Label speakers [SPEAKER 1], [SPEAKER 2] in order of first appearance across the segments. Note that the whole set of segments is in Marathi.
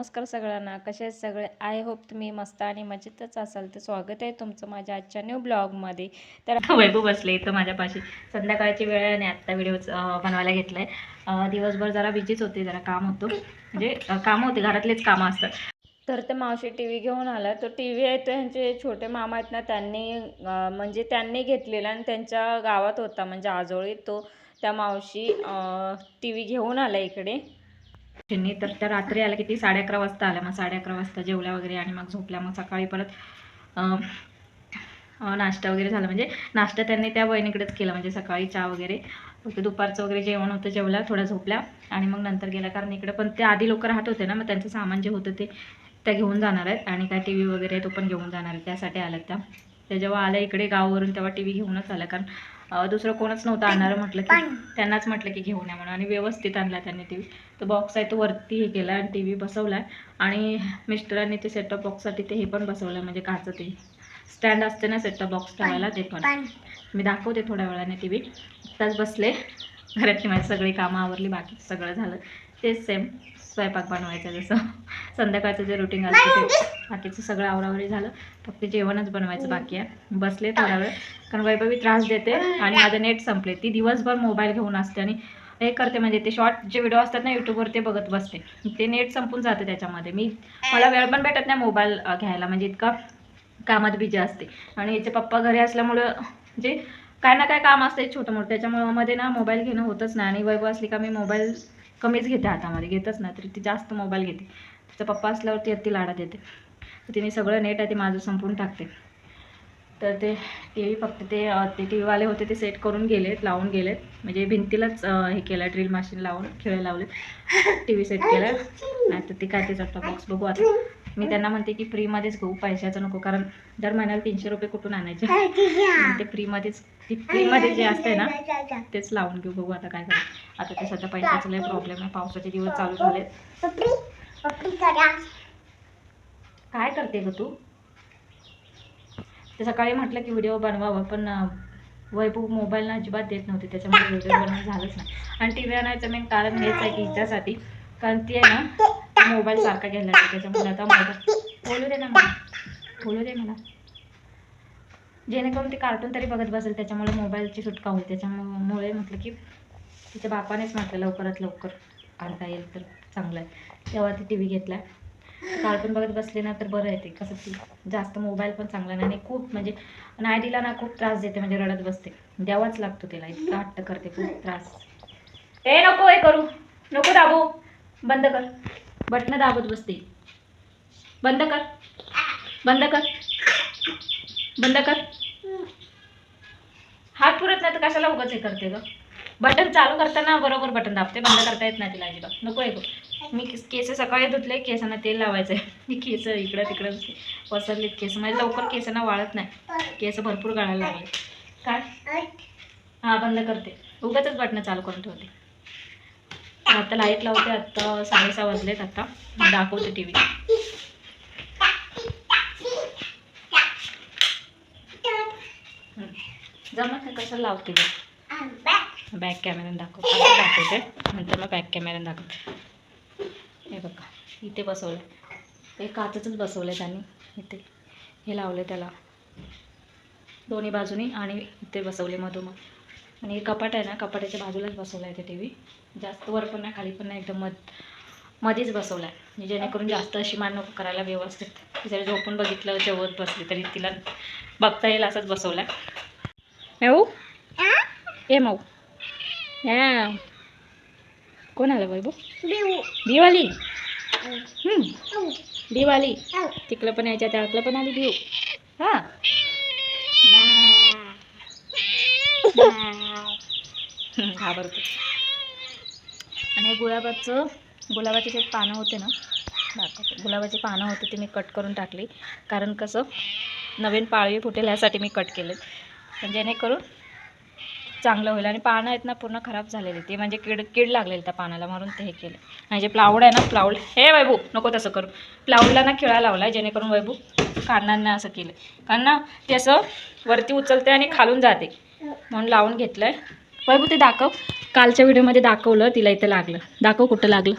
[SPEAKER 1] नमस्कार सगळ्यांना. कसे आहेत सगळे? आय होप तुम्ही मस्त आणि मजेतच असाल. तर स्वागत आहे तुमचं माझ्या आजच्या न्यू ब्लॉगमध्ये तर वैभव बसले इथं माझ्यापाशी. संध्याकाळची वेळ आहे आणि आत्ता व्हिडिओ बनवायला घेतलाय. अं, दिवसभर जरा बिझीच होते जरा काम होतं. म्हणजे कामं होते घरातलेच कामं असतात. तर ते मावशी टी व्ही घेऊन आला. तो टी व्ही आहे तो ह्यांचे छोटे मामा आहेत ना त्यांनी म्हणजे त्यांनी घेतलेला आणि त्यांच्या गावात होता. म्हणजे आजोळी तो त्या मावशी टी व्ही घेऊन आला इकडे. त्यांनी तर त्या रात्री आल्या किती साडे अकरा वाजता आल्या मग साडे अकरा वाजता जेवल्या वगैरे आणि मग झोपल्या मग सकाळी परत नाश्ता वगैरे झाला. म्हणजे नाश्ता त्यांनी त्या बहिणीकडेच केला. म्हणजे सकाळी चहा वगैरे फक्त दुपारचं वगैरे जेवण होतं जेवल्या थोड्या झोपल्या आणि मग नंतर गेला. कारण इकडे पण ते आधी लोक राहत होते ना मग त्यांचं सामान जे होतं ते त्या घेऊन जाणार आहेत आणि काय टी व्ही वगैरे तो पण घेऊन जाणार आहे. त्यासाठी आल्या त्या. त्या जेव्हा आल्या इकडे गावावरून तेव्हा टी व्ही घेऊनच आल्या कारण दुसरं कोणच नव्हतं आणणार म्हटलं की त्यांनाच म्हटलं की घेऊन या म्हणून आणि व्यवस्थित आणला त्यांनी टी व्ही तो बॉक्स आहे तो वरती हे केला आणि टी व्ही बसवला आणि मिस्टरांनी ते सेटअप बॉक्ससाठी ते हे पण बसवलं म्हणजे काचं ते. स्टँड असते ना सेटअप बॉक्स ठेवायला ते पण. मी दाखवते थोड्या वेळाने टी व्ही आत्ताच बसले. घरातली माझी सगळी कामं आवरली बाकी सगळं झालं. तेच सेम स्वयंपाक बनवायचं जसं. संध्याकाळचं जे रुटीन असतं ते बाकीचं सगळं आवरावरी झालं. फक्त जेवणच बनवायचं बाकी आहे. बसले थोडा वेळ. कारण वैभवी त्रास देते आणि माझं नेट संपले. ती दिवसभर मोबाईल घेऊन असते आणि हे करते म्हणजे ते शॉर्ट जे व्हिडिओ असतात ना यूट्यूबवर ते बघत बसते. ते नेट संपून जाते त्याच्यामध्ये. मी मला वेळ पण भेटत नाही मोबाईल घ्यायला. म्हणजे इतका कामात बिजी असते. आणि याचे पप्पा घरी असल्यामुळं म्हणजे काय ना काय काम असते छोटं मोठं. त्याच्यामुळं मध्ये ना मोबाईल घेणं होतच नाही. आणि वैभव असली का मी मोबाईल कमीच घेते हातामध्ये घेतच ना तरी ती जास्त मोबाईल घेते. तिचा पप्पा असल्यावरती ती लाडा देते. तर तिने सगळं नेट आहे ते माझं संपून टाकते. तर ते टी व्ही फक्त ते ते टी व्हीवाले होते ते सेट करून गेलेत लावून गेलेत. म्हणजे भिंतीलाच हे केलं ड्रिल मशीन लावून खेळ लावले टी व्ही सेट केला नाही तर ते काय ते बॉक्स बघू आता. मी त्यांना म्हणते की फ्रीमध्येच घेऊ पैशाचं नको. कारण दर महिन्याला तीनशे रुपये कुठून आणायचे? आणि ते फ्रीमध्येच ती फ्रीमध्ये जे असते ना तेच लावून घेऊ बघू आता काय करू आता ते सध्या पैशाचा लय प्रॉब्लेम आहे. पावसाचे दिवस चालू झालेत. काय करते ग तू? ते सकाळी म्हटलं की व्हिडिओ बनवावं पण वैभव मोबाईलला अजिबात देत नव्हते. त्याच्यामुळे व्हिडिओ बनवणं झालंच नाही. आणि टी व्ही आणायचं मेन कारण हेच आहे की हिच्यासाठी. कारण ती आहे ना मोबाईल सारखा घ्यायला त्याच्यामुळे आता मोबाईल बोलू दे ना मला बोलू दे मला. जेणेकरून ते कार्टून तरी बघत बसेल त्याच्यामुळे मोबाईलची सुटका होईल. त्याच्यामुळे म्हटलं की तिच्या बापानेच म्हटलं लवकरात लवकर आणता येईल तर चांगलं आहे. तेव्हा ती टी व्ही घेतला कार्टून बघत बसले ना तर बरं आहे ते. कसं ती जास्त मोबाईल पण चांगला नाही आणि खूप म्हणजे नाही दिला ना खूप त्रास देते म्हणजे रडत बसते. द्यावाच लागतो तिला इतका हट्ट करते खूप त्रास. ए नको हे करू. नको दाबू. बंद कर. बटणं दाबत बसते. बंद कर. बंद कर. बंद कर. हात पुरत नाही तर कशाला उगाच हे करते ग? बटन चालू करताना बरोबर बटन दाबते बंद करता येत नाही तिला अजिबात. नको आहे मी केस- सकाळी धुतले केसांना तेल लावायचं आहे मी केस इकडं तिकडं पसरलेत केस. म्हणजे लवकर केसांना वाळत नाही. केस भरपूर गळायला लागले. काय? हां बंद करते. उगाचच बटणं चालू करून ठेवते. आता लाइट लावते आत्ता साडेसहा वाजलेत आता. दाखवते टी व्ही जमत नाही कसं लावते बॅक कॅमेऱ्याने दाखव. दाखवते. नंतर मग बॅक कॅमेऱ्याने दाखवते हे बघा. इथे बसवलं हे काचच बसवलं आहे त्यांनी. इथे. हे लावलं त्याला. दोन्ही बाजूनी आणि इथे बसवले मधोमध. आणि हे कपाट आहे ना कपाटाच्या बाजूलाच बसवलं आहे ते टी व्ही जास्त वर पण नाही खाली पण नाही एकदम मध मध्येच बसवला आहे. जेणेकरून जास्त अशी मान नको करायला व्यवस्थित. जरी झोपून बघितलं जेवत बसली तरी तिला बघता येईल असंच बसवला आहे. मेऊ ए माऊ. या. कोण आलं बाबू दिवाळी दिवाळी तिकडं पण यायच्या त्यातलं पण आली भिऊ हा. घाबरतो. आणि गुलाबाचं गुलाबाचे जे पानं होते ना दाखवते. गुलाबाचे पानं होते ते मी कट करून टाकली. कारण कसं नवीन पाळवी फुटेल ह्यासाठी मी कट केले पण जेणेकरून चांगलं होईल. आणि पानं आहेत ना पूर्ण खराब झालेली. ते म्हणजे कीड कीड लागलेली त्या पानाला म्हणून ते हे केलं. आणि जे प्लाऊड आहे ना प्लाऊड हे वैभू नको तसं करू. प्लाऊडला ना खिळा लावला आहे जेणेकरून वैभू कानांना असं केलं. कारण ना ते असं वरती उचलते आणि खालून जाते. म्हणून लावून घेतलं आहे वैभू ते दाखव. कालच्या व्हिडिओमध्ये दाखवलं तिला इथं लागलं. दाखव कुठं लागलं.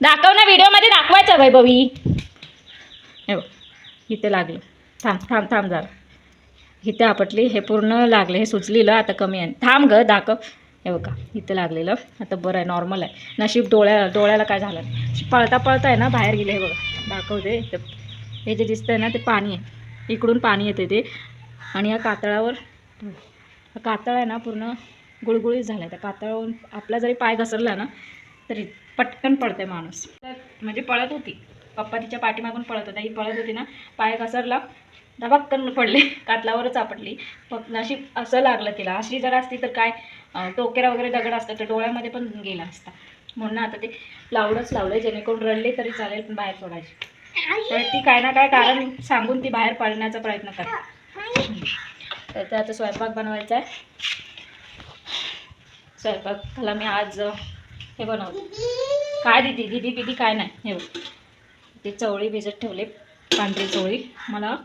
[SPEAKER 2] दाखव ना व्हिडिओमध्ये दाखवायचं वैभवी. हे इथे लागलं. थांब थांब थांब जरा. इथे आपटली हे पूर्ण लागले. हे सुचलेलं आता कमी आहे. थांब ग दाखव. हे बघा इथं लागलेलं. आता बरं आहे नॉर्मल आहे. नशीब डोळ्या डोळ्याला काय झालं पळता पळता आहे ना बाहेर गेले हे बघा. दाखवते इथं. हे जे दिसतंय ना ते पाणी आहे. इकडून पाणी येते ते. आणि या कातळावर कातळ आहे ना पूर्ण गुळगुळीत झाला आहे त्या कातळावरून आपला जरी पाय घसरला ना तरी पटकन पडते माणूस. तर म्हणजे पळत होती. पप्पा तिच्या पाठीमागून पळत होता. ही पळत होती ना पाय घसरला धबाक्कन पडले कातलावरच आपटली फक्त अशी असं लागलं तिला. अशी जर असती तर काय टोकेरा वगैरे दगड असतं तर डोळ्यामध्ये पण गेला असता. म्हणून आता ते लावडंच लावलं जेणेकरून रडले तरी चालेल पण बाहेर सोडायची. तर ती काय ना काय कारण सांगून ती बाहेर पडण्याचा प्रयत्न करते. तर ते आता स्वयंपाक बनवायचा आहे. स्वयंपाकाला मी आज हे बनवलं काय दिदी? दिदी दिदी काय नाही? हे बघ. ते चवळी भिजत ठेवले पांढरी चवळी. मला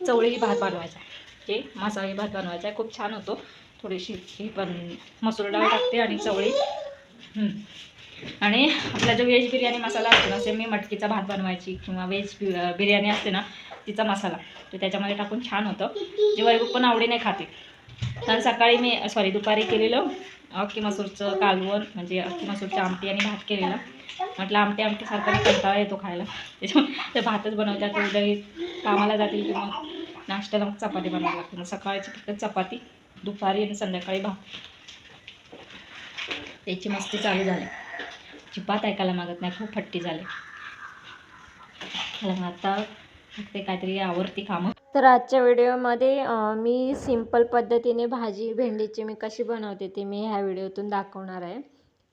[SPEAKER 2] चवळी भात बनवायचा आहे. जे मसाले भात बनवायचा आहे. खूप छान होतो. थोडीशी ही पण मसूर डाळ टाकते आणि चवळी. आणि आपला जो व्हेज बिर्याणी मसाला असतो ना असे मी मटकीचा भात बनवायची किंवा व्हेज बिर्याणी असते ना तिचा मसाला. तो त्याच्यामध्ये टाकून छान होतं. जे वैभव पण आवडीने खाते. कारण सकाळी मी सॉरी दुपारी केलेलं अख्खी मसूरचं कालवण म्हणजे अख्खी मसूरची आमटी आणि भात केलेला. म्हटलं आमटी आमटी सारखा कंटाळा येतो खायला. त्याच्यामुळे ते भातच बनवतात आता उद्या कामाला जातील किंवा नाश्त्याला मग चपाती बनवावी लागते. मग सकाळची फक्त चपाती दुपारी आणि संध्याकाळी भात. त्याची मस्ती चालू झाली. अजिबात ऐकायला मागत नाही खूप फट्टी झाली. आता ते काहीतरी आवडती कामं.
[SPEAKER 1] तर आजच्या व्हिडिओमध्ये मी सिंपल पद्धतीने भाजी भेंडीची मी कशी बनवते ती मी ह्या व्हिडिओतून दाखवणार आहे.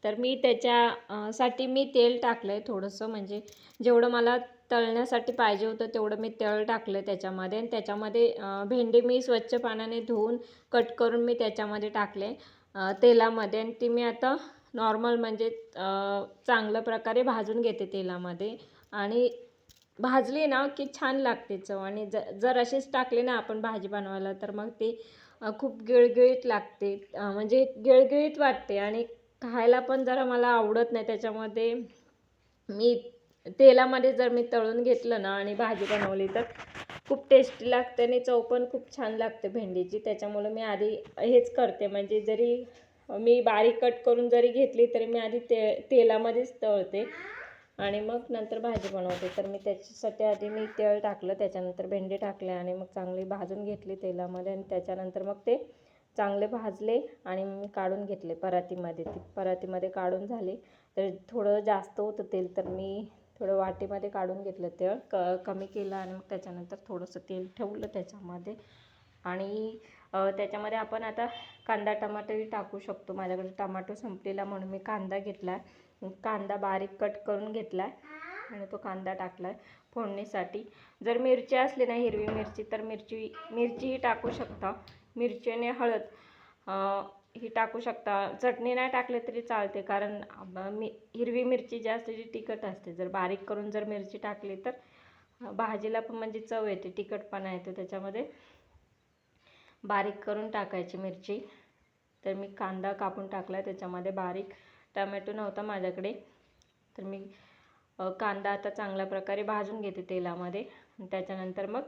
[SPEAKER 1] तर मी त्याच्या साठी मी तेल टाकलं आहे थोडंसं म्हणजे जेवढं मला तळण्यासाठी पाहिजे होतं तेवढं मी तेल टाकलं त्याच्यामध्ये. आणि त्याच्यामध्ये भेंडी मी स्वच्छ पाण्याने धुवून कट करून मी त्याच्यामध्ये टाकले तेलामध्ये. आणि ती मी आता नॉर्मल म्हणजे चांगल्या प्रकारे भाजून घेते तेलामध्ये. आणि भाजली ना की छान लागते चव. आणि ज जर अशीच टाकली ना आपण भाजी बनवायला तर मग ती खूप गिळगिळीत लागते. म्हणजे गिळगिळीत वाटते. आणि खायला पण जरा मला आवडत नाही. त्याच्यामध्ये मी तेलामध्ये जर मी तळून घेतलं ना आणि भाजी बनवली तर खूप टेस्टी लागते आणि चव पण खूप छान लागते भेंडीची. त्याच्यामुळे मी आधी हेच करते. म्हणजे जरी मी बारीक कट करून जरी घेतली तरी मी आधी ते तेलामध्येच तळते. आणि मग नंतर भाजी बनवते. तर मी त्याच्यासाठी आधी मी तेल टाकलं त्याच्यानंतर भेंडी टाकले आणि मग चांगली भाजून घेतली तेलामध्ये आणि त्याच्यानंतर मग ते चांगले भाजले आणि मी काढून घेतले परातीमध्ये. ती परातीमध्ये काढून झाले. तर थोडं जास्त होतं तेल तर मी थोडं वाटीमध्ये काढून घेतलं तेल. क कमी केलं आणि मग त्याच्यानंतर थोडंसं तेल ठेवलं त्याच्यामध्ये. आणि त्याच्यामध्ये आपण आता कांदा टमाटोही टाकू शकतो. माझ्याकडे टमाटो संपलेला म्हणून मी कांदा घेतला कांदा बारीक कट करून घेतला आहे आणि तो कांदा टाकला आहे फोडणीसाठी. जर मिरची असली ना हिरवी मिरची तर मिरची मिरचीही टाकू शकता. मिरचीने हळद ही टाकू शकता. चटणी नाही टाकली तरी चालते कारण मी हिरवी मिरची जी असते ती तिखट असते. जर बारीक करून जर मिरची टाकली तर भाजीला पण म्हणजे चव येते तिखटपणा येतो. त्याच्यामध्ये बारीक करून टाकायची मिरची. तर मी कांदा कापून टाकला त्याच्यामध्ये बारीक टमॅटो नव्हता माझ्याकडे. तर मी कांदा आता चांगल्या प्रकारे भाजून घेते तेलामध्ये. त्याच्यानंतर मग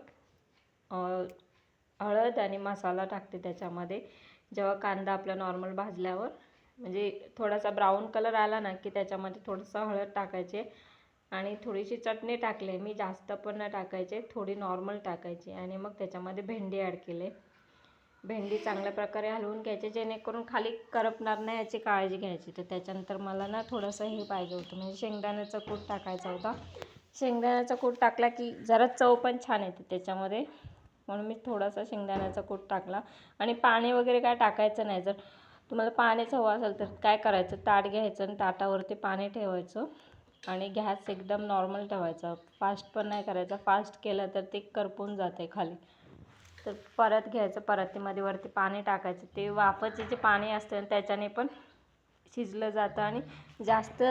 [SPEAKER 1] हळद आणि मसाला टाकते त्याच्यामध्ये. जेव्हा कांदा आपला नॉर्मल भाजल्यावर म्हणजे थोडासा ब्राऊन कलर आला ना की त्याच्यामध्ये थोडंसं हळद टाकायचे आणि थोडीशी चटणी टाकली. मी जास्त पण नाही टाकायचे थोडी नॉर्मल टाकायची आणि मग त्याच्यामध्ये भेंडी ॲड केले. भेंडी चांगल्या प्रकारे हलवून घ्यायची जेणेकरून खाली करपणार नाही याची काळजी घ्यायची. तर त्याच्यानंतर मला ना थोडंसं हे पाहिजे होतं म्हणजे शेंगदाण्याचा कूट टाकायचा होता. शेंगदाण्याचा कूट टाकला की जरा चव पण छान येते त्याच्यामध्ये. म्हणून मी थोडासा शेंगदाण्याचा कूट टाकला. आणि पाणी वगैरे काय टाकायचं नाही. जर तुम्हाला पाण्याचं हवं असेल तर काय करायचं? ताट घ्यायचं आणि ताटावरती पाणी ठेवायचं. आणि गॅस एकदम नॉर्मल ठेवायचा. फास्ट पण नाही करायचा. फास्ट केलं तर ते करपून जाते खाली. तर परत घ्यायचं परातीमध्ये वरती पाणी टाकायचं. ते वाफाचे जे पाणी असतं त्याच्याने पण शिजलं जातं आणि जास्त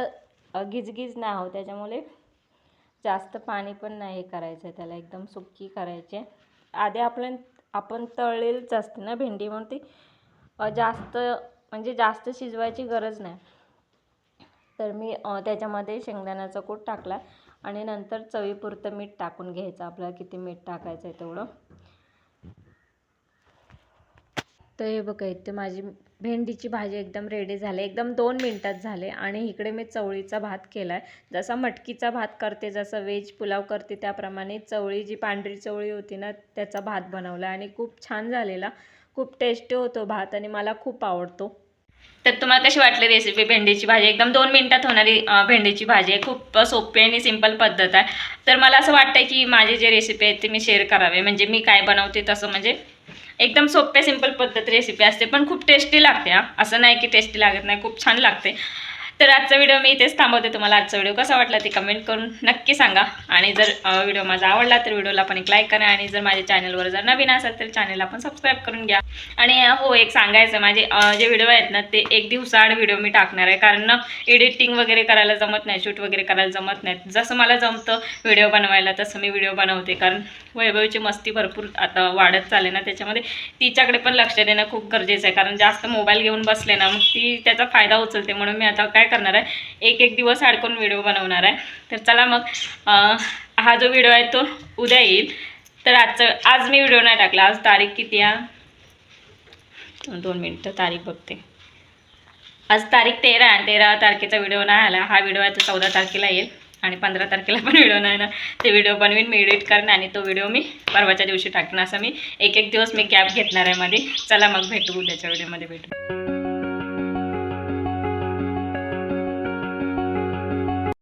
[SPEAKER 1] गिजगिज नाही हो त्याच्यामुळे जास्त पाणी पण नाही हे करायचं आहे त्याला. एकदम सुक्की करायची आहे. आधी आपण आपण तळलेलंच असते ना भेंडी म्हणून ती जास्त म्हणजे जास्त शिजवायची गरज नाही.
[SPEAKER 3] तर मी त्याच्यामध्ये शेंगदाण्याचा कूट टाकला आणि नंतर चवीपुरतं मीठ टाकून घ्यायचं. आपल्याला किती मीठ टाकायचं आहे तेवढं. तर हे बघा इथे माझी भेंडीची भाजी एकदम रेडी झाली. एकदम दोन मिनटात झाले आणि इकडे मी चवळीचा भात केला आहे जसा मटकीचा भात करते जसं व्हेज पुलाव करते त्याप्रमाणे चवळी जी पांढरी चवळी होती ना त्याचा भात बनवला आणि खूप छान झालेला. खूप टेस्टी होतो भात आणि मला खूप आवडतो.
[SPEAKER 1] तर तुम्हाला कशी वाटली रेसिपी भेंडीची भाजी? एकदम दोन मिनटात होणारी भेंडीची भाजी आहे. खूप सोपी आणि सिंपल पद्धत आहे. तर मला असं वाटतं की माझी जे रेसिपी आहे ती मी शेअर करावे. म्हणजे मी काय बनवते तसं म्हणजे एकदम सोप्या सिंपल पद्धत रेसिपी असते पण खूप टेस्टी लागते हा. असं नाही की टेस्टी लागत नाही खूप छान लागते. तर आजचा व्हिडिओ मी इथेच थांबवते. तुम्हाला आजचा व्हिडिओ कसा वाटला ते कमेंट करून नक्की सांगा. आणि जर व्हिडिओ माझा आवडला तर व्हिडिओला पण एक लाईक करा. आणि जर माझ्या चॅनलवर जर नवीन असेल तर चॅनलला पण सबस्क्राईब करून घ्या. आणि हो एक सांगायचं. माझे जे व्हिडिओ आहेत ना ते एक दिवसाआड व्हिडिओ मी टाकणार आहे. कारण एडिटिंग वगैरे करायला जमत नाही. शूट वगैरे करायला जमत नाही. जसं मला जमतं व्हिडिओ बनवायला तसं मी व्हिडिओ बनवते. कारण वैभवीची मस्ती भरपूर आता वाढत चालले ना त्याच्यामध्ये तिच्याकडे पण लक्ष देणं खूप गरजेचं आहे. कारण जास्त मोबाईल घेऊन बसले ना मग ती त्याचा फायदा उचलते. म्हणून मी आता काय करणार आहे. एक एक दिवस अडकून व्हिडिओ बनवणार आहे. तर चला मग हा जो व्हिडिओ आहे तो उद्या येईल. तर आजचं आज मी व्हिडिओ नाही टाकला. आज तारीख किती आहे? दोन मिनटं तारीख बघते. आज तारीख तेरा आहे. तेरा तारखेचा व्हिडिओ नाही आला. हा व्हिडिओ आहे तो चौदा तारखेला येईल. आणि पंधरा तारखेला पण व्हिडिओ नाही ना ते व्हिडिओ बनवीन मी एडिट करेन आणि तो व्हिडिओ मी परवाच्या दिवशी टाकणार. असं मी एक एक दिवस मी कॅब घेतणार आहे मध्ये. चला मग भेटू उद्याच्या व्हिडिओमध्ये भेटू.